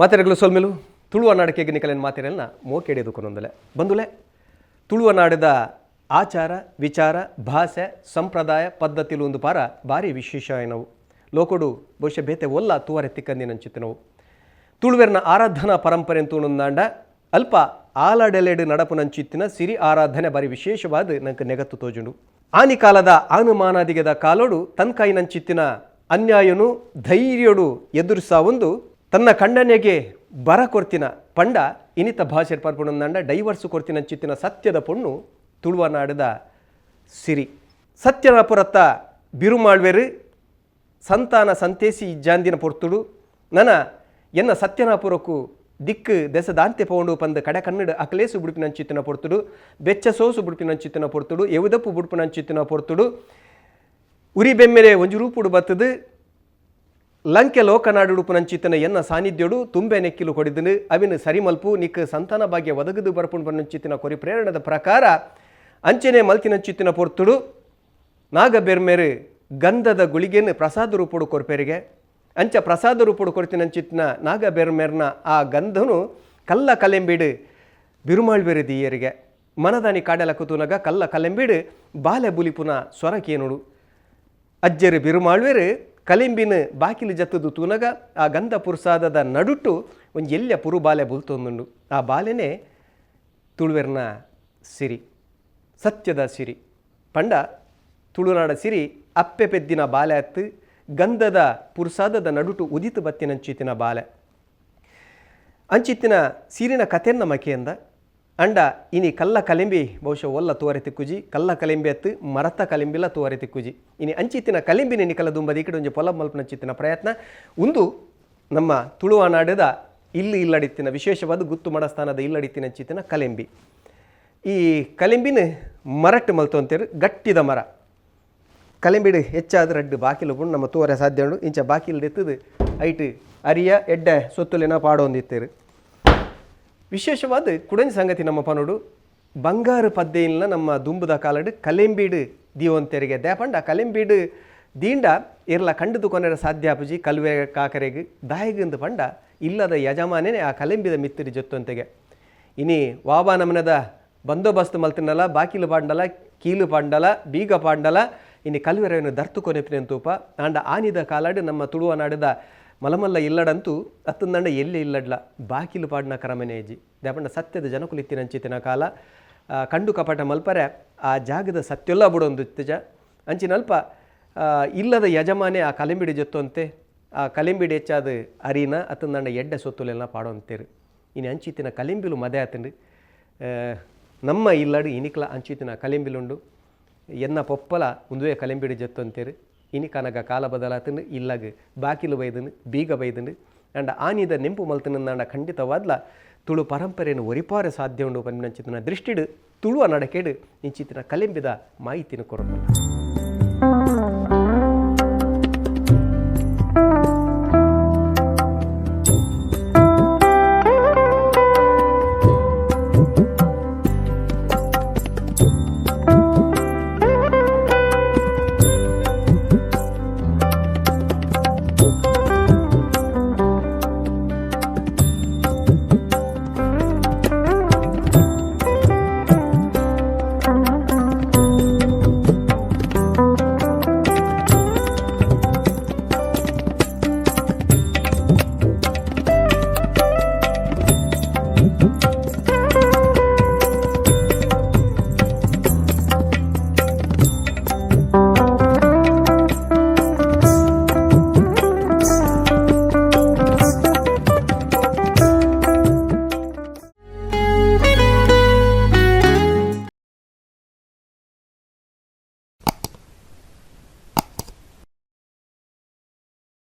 ಮಾತೆರೆಗಳು ಸೊಲ್ಮೆಲು ತುಳುವ ನಾಡಕ್ಕೆ ನಿಕಲೇನು ಮಾತೆರೆಲ್ಲ ಮೋಕೆಡೆದು ಕೊನೊಂದಲೆ ಬಂದುಲೆ. ತುಳುವ ನಾಡದ ಆಚಾರ, ವಿಚಾರ, ಭಾಷೆ, ಸಂಪ್ರದಾಯ ಪದ್ಧತಿಲು ಒಂದು ಪಾರ ಭಾರಿ ವಿಶೇಷ ಏನವು ಲೋಕಡು ಬಹುಶಃ ಬೇತೆ ಒಲ್ಲ ತೂವರೆ ನಾವು ತುಳುವೆರ್ನ ಆರಾಧನಾ ಪರಂಪರೆ ತೂಣುಂದಾಂಡ ಅಲ್ಪ ಆಲಡೆಲೆಡು ನಡಪುನಂಚಿತ್ತಿನ ಸಿರಿ ಆರಾಧನೆ ಬಾರಿ ವಿಶೇಷವಾದ ನಂಗೆ ನೆಗತ್ತು ತೋಜುಂಡು. ಆನಿ ಕಾಲದ ಆನುಮಾನಾದಿಗದ ಕಾಲೋಡು ತನ್ಕಾಯಿನಂಚಿತ್ತಿನ ಅನ್ಯಾಯನು, ಧೈರ್ಯಡು ಎದುರಿಸ ಒಂದು ತನ್ನ ಖಂಡನೆಗೆ ಬರ ಕೊರ್ತಿನ ಪಂಡ ಇನಿತ ಭಾಷೆ ಡೈವರ್ಸ್ ಡೈವರ್ಸು ಕೊರ್ತಿನಂಚಿತ್ತಿನ ಸತ್ಯದ ಪೊಣ್ಣು ತುಳುವನಾಡದ ಸಿರಿ. ಸತ್ಯನ ಪುರತ್ತ ಬಿರುಮಾಳ್ವೆರು ಸಂತಾನ ಸಂತೇಸಿ ಜಾಂದಿನ ಪೊರ್ತುಡು. ನನ ಎನ್ನ ಸತ್ಯನಾಪುರಕ್ಕೂ ದಿಕ್ಕು ದೆಸ ದಾಂತೆ ಪೌಂಡು ಪಂದ ಕಡೆ ಕನ್ನಡ ಅಕಲೇಸು ಬುಡುಪಿನಂಚಿತ್ತಿನ ಪೊರ್ತುಡು. ಬೆಚ್ಚ ಸೋಸು ಬುಡುಪಿನಂಚಿತ್ತಿನ ಪೊರ್ತುಡು. ಎವುದಪ್ಪು ಬುಡುಪಿನಂಚಿತ್ತಿನ ಪೊರ್ತುಡು. ಉರಿ ಬೆಮ್ಮೆರೆ ಒಂಜು ರೂಪುಡು ಬತ್ತದು. ಲಂಕೆ ಲೋಕನಾಡು ಉಡುಪುನಂಚಿತ್ತನ ಎನ್ನ ಸಾನ್ನಿಧ್ಯಡು ತುಂಬೆ ನೆಕ್ಕಿಲು ಕೊಡಿದನು. ಅವಿನ ಸರಿಮಲ್ಪು ನಿಕ್ ಸಂತಾನ ಭಾಗ್ಯ ಒದಗದು ಬರ್ಪುಣ್ ಬನ್ನಂಚಿತ್ತಿನ ಕೊರಿ ಪ್ರೇರಣದ ಪ್ರಕಾರ ಅಂಚನೆ ಮಲ್ತಿನಂಚಿತ್ತಿನ ಪೊರ್ತುಡು ನಾಗ ಬೆರ್ಮೇರು ಗಂಧದ ಗುಳಿಗೆನ ಪ್ರಸಾದ ರೂಪುಡು ಕೊರ್ಪೆರಿಗೆ ಅಂಚ ಪ್ರಸಾದ ರೂಪುಡು ಕೊರತಿನಂಚಿತ್ತಿನ ನಾಗ ಬೆರ್ಮೇರ್ನ ಆ ಗಂಧನು ಕಲ್ಲ ಕಲೆಂಬಿಡು ಬಿರುಮಾಳ್ಬೇರು ದೀಯರಿಗೆ. ಮನದಾನಿ ಕಾಡೆಲ ಕುತೂನಗ ಕಲ್ಲ ಕಲೆಂಬಿಡು ಬಾಲೆ ಬುಲಿಪುನ ಸ್ವರಕೇನುಡು. ಅಜ್ಜರು ಬಿರುಮಾಳ್ವೆರು ಕಲಿಂಬಿನ ಬಾಕಿಲು ಜತ್ತದು ತುನಗ ಆ ಗಂಧ ಪುರ್ಸಾದದ ನಡುಟ್ಟು ಒಂದು ಎಲ್ಯ ಪುರು ಬಾಲೆ ಬುಲ್ತೊಂದುಂಡು. ಆ ಬಾಲೆನೇ ತುಳುವೆರ್ನ ಸಿರಿ, ಸತ್ಯದ ಸಿರಿ. ಪಂಡ ತುಳುನಾಡ ಸಿರಿ ಅಪ್ಪೆ ಪೆದ್ದಿನ ಬಾಲೆ ಅತ್ತು ಗಂಧದ ಪುರ್ಸಾದದ ನಡುಟು ಉದಿತು ಬತ್ತಿನಂಚಿತ್ತಿನ ಬಾಲೆ. ಅಂಚಿತ್ತಿನ ಸಿರಿನ ಕಥೆನ್ನ ಮಕೆಯಿಂದ ಅಂಡ ಇನಿ ಕಲ್ಲ ಕಲಿಂಬಿ ಬಹುಶಃ ಒಲ್ಲ ತೋರೆ ತಿಕ್ಕುಜಿ ಕಲ್ಲ ಕಲಿಂಬಿ ಅತ್ತು ಮರತ ಕಲಿಂಬಿಲ ತೋರೆ ತಿಕ್ಕುಜಿ ಇನಿ ಅಂಚಿತ್ತಿನ ಕಲಿಂಬಿನ ನಿಕಲ ದುಂಬದ, ಈ ಕಡೆ ಒಂಜಿ ಪೊಲ ಮಲ್ಪನಂಚಿತ್ತಿನ ಪ್ರಯತ್ನ. ಒಂದು ನಮ್ಮ ತುಳುವನಾಡದ ಇಲ್ಲಿ ಇಲ್ಲಡಿತ್ತಿನ, ವಿಶೇಷವಾದ ಗುತ್ತು ಮಡಸ್ಥಾನದ ಇಲ್ಲಡಿತ್ತಿನ ಚಿತ್ತಿನ ಕಲಿಂಬಿ. ಈ ಕಲಿಂಬಿನ ಮರಟ್ಟು ಮಲ್ತೊಂತೇರು ಗಟ್ಟಿದ ಮರ. ಕಲಿಂಬಿಡು ಹೆಚ್ಚಾದ ರಡ್ಡು ಬಾಕಿಲು ಪುಂಡು ನಮ್ಮ ತೋರೆ ಸಾಧ್ಯ ಉಂಡು. ಇಂಚ ಬಾಕಿಲ್ ಎತ್ತದು ಐಟ್ ಅರಿಯ ಎಡ್ಡೆ ಸೊತ್ತುಲಿನ ಪಾಡೊಂದಿತ್ತೇರು. ವಿಶೇಷವಾದ ಕುಡನ್ ಸಂಗತಿ ನಮ್ಮ ಪನೋಡು ಬಂಗಾರ ಪದ್ದೆಯಿಲ್ನ ನಮ್ಮ ದುಂಬುದ ಕಾಲಡು ಕಲೆಂಬೀಡು ದೀವಂತೆರಿಗೆ ದೇಪಂಡ ಕಲೆಂಬೀಡು ದೀಂಡ ಇರ್ಲ ಕಂಡದು ಕೊನೆರ ಸಾಧ್ಯ ಅಪುಜಿ ಕಲ್ವೆ ಕಾಕರೆಗೆ ದಾಯಗಂದು ಪಂಡ. ಇಲ್ಲದ ಯಜಮಾನೇನೆ ಆ ಕಲೆಂಬಿದ ಮಿತ್ತಿರಿ ಜೊತ್ತೊಂತೆಗೆ. ಇನಿ ವಾಬಾ ನಮನದ ಬಂದೋಬಸ್ತ್ ಮಲ್ತಿನಲ್ಲ ಬಾಕಿಲು ಪಾಂಡಲ, ಕೀಲು ಪಾಂಡಲ, ಬೀಗ ಪಾಂಡಲ, ಇನಿ ಕಲ್ವೆರವನ್ನು ದರ್ತು ಕೊನೆಪಿನೆಂತೂಪ ಆಂಡ ಆನಿದ ಕಾಲಾಡು ನಮ್ಮ ತುಳುವ ನಾಡಿದ ಮಲಮಲ್ಲ ಇಲ್ಲಡಂತೂ ಅತ್ತಂದಂಡ ಎಲ್ಲಿ ಇಲ್ಲಡ್ಲ? ಬಾಕಿಲು ಪಾಡ್ನ ಕರಮನೆಯಜಿ ದೇಪಂಡ ಸತ್ಯದ ಜನಕುಲಿತ್ತಿನಂಚಿತಿನ ಕಾಲ. ಕಂಡು ಕಪಟ ಮಲ್ಪರೆ, ಆ ಜಾಗದ ಸತ್ಯೊಲ್ಲ ಬಿಡೊಂದು ಇತ್ತಜ. ಅಂಚಿನಲ್ಪ ಇಲ್ಲದ ಯಜಮಾನೆ ಆ ಕಲಿಂಬಿಡಿ ಜೊತ್ತಂತೆ. ಆ ಕಲಿಂಬಿಡಿ ಹೆಚ್ಚಾದ ಅರಿನ ಅತ್ತಂದಂಡ ಎಡ್ಡೆ ಸೊತ್ತುಲೆಲ್ಲ ಪಾಡೊಂತೇರು. ಇನ್ನು ಅಂಚಿತ್ತಿನ ಕಲಿಂಬಿಲು ಮದೆ ಆತಂಡು ನಮ್ಮ ಇಲ್ಲಡು ಇನಿಕ್ಲ ಅಂಚಿತ್ತಿನ ಕಲಿಂಬಿಲುಂಡು. ಎನ್ನ ಪೊಪ್ಪಲ ಉಂದುವೆ ಕಲಿಂಬಿಡಿ ಜೊತ್ತಂತೇರು. ಇನಿ ಕನಗ ಕಾಲ ಬದಲಾತನು ಇಲ್ಲಗ ಬಾಕಿಲು ಬೈದನು ಬೀಗ ಬೈದನು ಅಂಡ ಆನಿದ ನೆಂಪು ಮಲ್ತನಂದಾಂಡ ಖಂಡಿತವಾದ್ಲ ತುಳು ಪರಂಪರೆಯನ್ನು ಒರಿಪಾರೆ ಸಾಧ್ಯ ಉಂಡು ಪನ್ನಿನಂಚಿತ್ತಿನ ದೃಷ್ಟಿಡು ತುಳುವ ನಡಕೆಡು ಇಂಚಿತ್ತಿನ ಕಲಿಂಬಿದ ಮಾಹಿತಿನ ಕೊರಪಲ್ಲ